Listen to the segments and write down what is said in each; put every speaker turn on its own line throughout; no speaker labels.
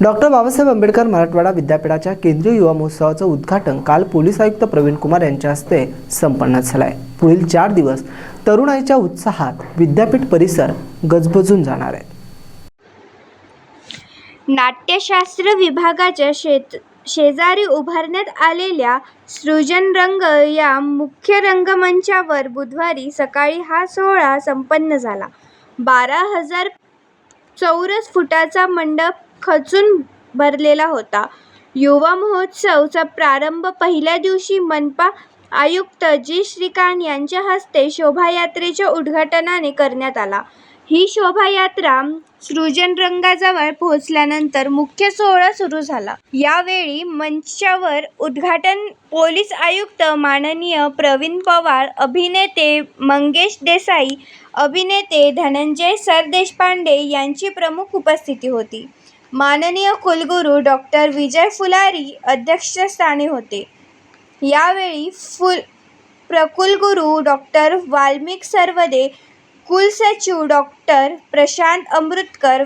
Doctor Babasaheb Ambedkar Marathwada विद्यापीठाच्या केंद्रीय युवा महोत्सवाचं उद्घाटन काल पोलीस आयुक्त प्रवीण कुमार यांच्या हस्ते संपन्न झालं आहे पुढील चार दिवस तरुणाईच्या उत्साहात विद्यापीठ परिसर गजबजून जाणार आहे
नाट्यशास्त्र विभागाच्या शेत शेजारी उभारण्यात आलेल्या सृजन रंग या मुख्य रंगमंचावर बुधवारी सकाळी हा सोहळा संपन्न झाला. बारा हजार चौरस फुटाचा मंडप खचून भरलेला होता. युवा महोत्सवचा प्रारंभ पहिल्या दिवशी मनपा आयुक्त जी श्रीकांत यांच्या हस्ते शोभायात्रेच्या उद्घाटनाने करण्यात आला. ही शोभायात्रा सृजनरंगाजवळ पोहोचल्यानंतर मुख्य सोहळा सुरू झाला. यावेळी मंचावर उद्घाटन पोलीस आयुक्त माननीय प्रवीण पवार, अभिनेते मंगेश देसाई, अभिनेते धनंजय सरदेशपांडे यांची प्रमुख उपस्थिती होती. माननीय कुलगुरू डॉक्टर विजय फुलारी अध्यक्षस्थानी होते. यावेळी फुल प्रकुलगुरू डॉक्टर वाल्मिक सर्वदे कुलसचिव डॉक्टर प्रशांत अमृतकर,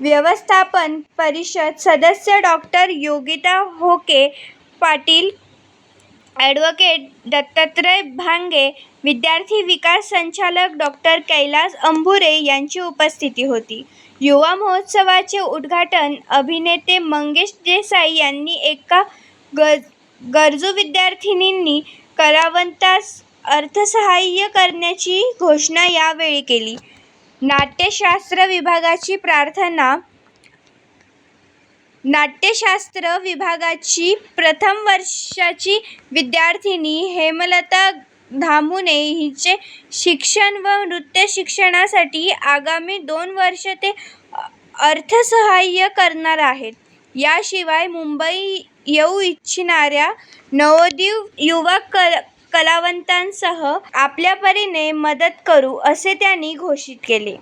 व्यवस्थापन परिषद सदस्य doctor Yogita okay Patil, advocate Dattatray Bhange, विद्यार्थी विकास संचालक डॉक्टर कैलास अंभुरे यांची उपस्थिती होती. युवा महोत्सवाचे उद्घाटन अभिनेते मंगेश देसाई यांनी एका गरजू विद्यार्थिनींनी कलावंतास अर्थसहाय्य करण्याची घोषणा यावेळी केली. नाट्यशास्त्र विभागाची प्रार्थना नाट्यशास्त्र विभागाची प्रथम वर्षाची विद्यार्थिनी हेमलता धामुने हिचे शिक्षण व नृत्य शिक्षणासाठी आगामी दोन वर्ष ते अर्थसहाय्य करणार आहेत. याशिवाय मुंबई येऊ इच्छिणाऱ्या नवोदीव युवा आपल्या परीने मदत करू, असे त्यांनी घोषित केले.